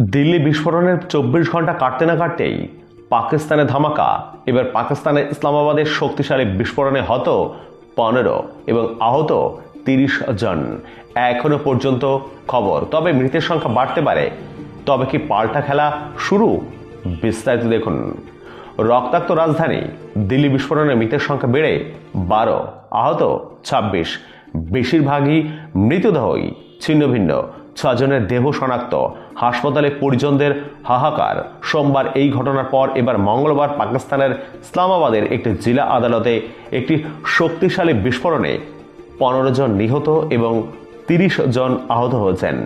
দিল্লি বিস্ফোরণের চব্বিশ ঘণ্টা কাটতে না কাটতেই পাকিস্তানে ধামাকা, এবার পাকিস্তানের ইসলামাবাদের শক্তিশালী বিস্ফোরণে হত পনেরো এবং আহত তিরিশ জন। এখনও পর্যন্ত খবর। তবে মৃতের সংখ্যা বাড়তে পারে। তবে কি পাল্টা খেলা শুরু? বিস্তারিত দেখুন। রক্তাক্ত রাজধানী, দিল্লি বিস্ফোরণে মৃতের সংখ্যা বেড়ে বারো, আহত ছাব্বিশ। বেশিরভাগই মৃতদেহই ছিন্ন ভিন্ন। ছজনের দেহ শনাক্ত। হাসপাতালে পরিজনদের হাহাকার। সোমবার এই ঘটনার পর এবার মঙ্গলবার পাকিস্তানের ইসলামাবাদের একটি জেলা আদালতে একটি শক্তিশালী বিস্ফোরণে পনেরো জন নিহত এবং তিরিশ জন আহত হয়েছেন।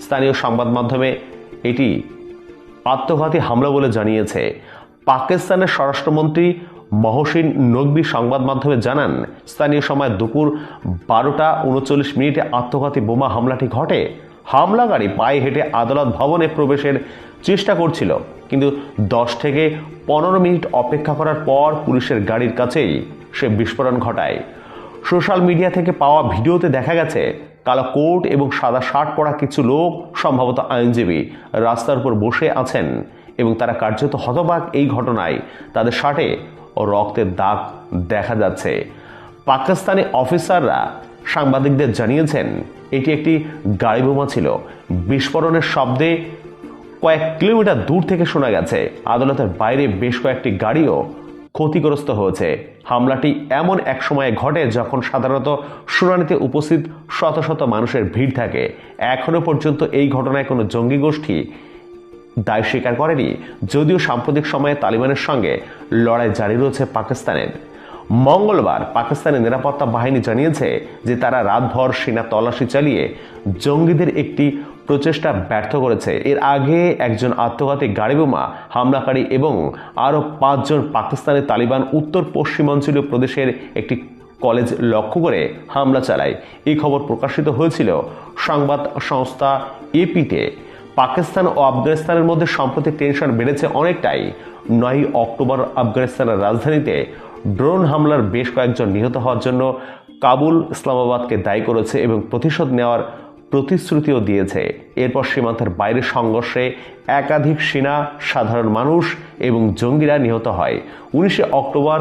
স্থানীয় সংবাদ মাধ্যমে এটি আত্মঘাতী হামলা বলে জানিয়েছে। পাকিস্তানের স্বরাষ্ট্রমন্ত্রী মহসিন নকবি সংবাদ মাধ্যমে জানান, স্থানীয় সময় দুপুর বারোটা উনচল্লিশ মিনিটে আত্মঘাতী বোমা হামলাটি ঘটে। হামলাকারী পায়ে হেঁটে আদালত ভবনে প্রবেশের চেষ্টা করছিল, কিন্তু দশ থেকে পনেরো মিনিট অপেক্ষা করার পর পুলিশের গাড়ির কাছেই সে বিস্ফোরণ ঘটায়। সোশ্যাল মিডিয়া থেকে পাওয়া ভিডিওতে দেখা গেছে, কালো কোট এবং সাদা শার্ট পরা কিছু লোক, সম্ভবত আইনজীবী, রাস্তার উপর বসে আছেন এবং তারা কার্যত হতবাক এই ঘটনায়। তাদের শার্টে ও রক্তের দাগ দেখা যাচ্ছে। পাকিস্তানি অফিসাররা সাংবাদিকদের জানিয়েছেন এটি একটি গাড়ি বোমা ছিল। বিস্ফোরণের শব্দে কয়েক কিলোমিটার দূর থেকে শোনা গেছে, আদালতের বাইরে বেশ কয়েকটি গাড়িও ক্ষতিগ্রস্ত হয়েছে। হামলাটি এমন এক সময়ে ঘটে যখন সাধারণত শুনানিতে উপস্থিত শত শত মানুষের ভিড় থাকে। এখনও পর্যন্ত এই ঘটনায় কোনো জঙ্গি গোষ্ঠী দায় স্বীকার করেনি, যদিও সাম্প্রতিক সময়ে তালিবানের সঙ্গে লড়াই জারি রয়েছে পাকিস্তানের। মঙ্গলবার পাকিস্তানের নিরাপত্তা বাহিনী জানিয়েছে যে তারা রাতভর সেনা তল্লাশি চালিয়ে জঙ্গিদের একটি প্রচেষ্টা ব্যর্থ করেছে। এর আগে একজন আত্মঘাতী গাড়িবোমা হামলাকারী এবং আরও পাঁচজন পাকিস্তানের তালিবান উত্তর পশ্চিমাঞ্চলীয় প্রদেশের একটি কলেজ লক্ষ্য করে হামলা চালায়। এই খবর প্রকাশিত হয়েছিল সংবাদ সংস্থা এপিতে। পাকিস্তান ও আফগানিস্তানের মধ্যে সম্প্রতি টেনশন বেড়েছে অনেকটাই। নয় অক্টোবর আফগানিস্তানের রাজধানীতে ড্রোন হামলার বেশ কয়েকজন নিহত হওয়ার জন্য কাবুল ইসলামাবাদকে দায়ী করেছে এবং প্রতিশোধ নেওয়ার প্রতিশ্রুতিও দিয়েছে। এরপর সীমান্তের বাইরের সংঘর্ষে একাধিক সেনা, সাধারণ মানুষ এবং জঙ্গিরা নিহত হয়। উনিশে অক্টোবর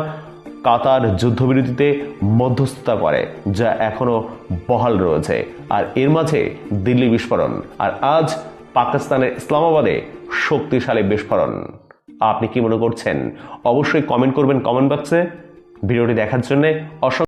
কাতার যুদ্ধবিরতিতে মধ্যস্থতা করে, যা এখনও বহাল রয়েছে। আর এর মাঝে দিল্লি বিস্ফোরণ। আর আজ পাকিস্তানের ইসলামাবাদে শক্তিশালী বিস্ফোরণ। আপনি কি মনে করছেন? অবশ্যই কমেন্ট করবেন কমেন্ট বক্সে ভিডিওটি দেখার জন্য অসংখ্য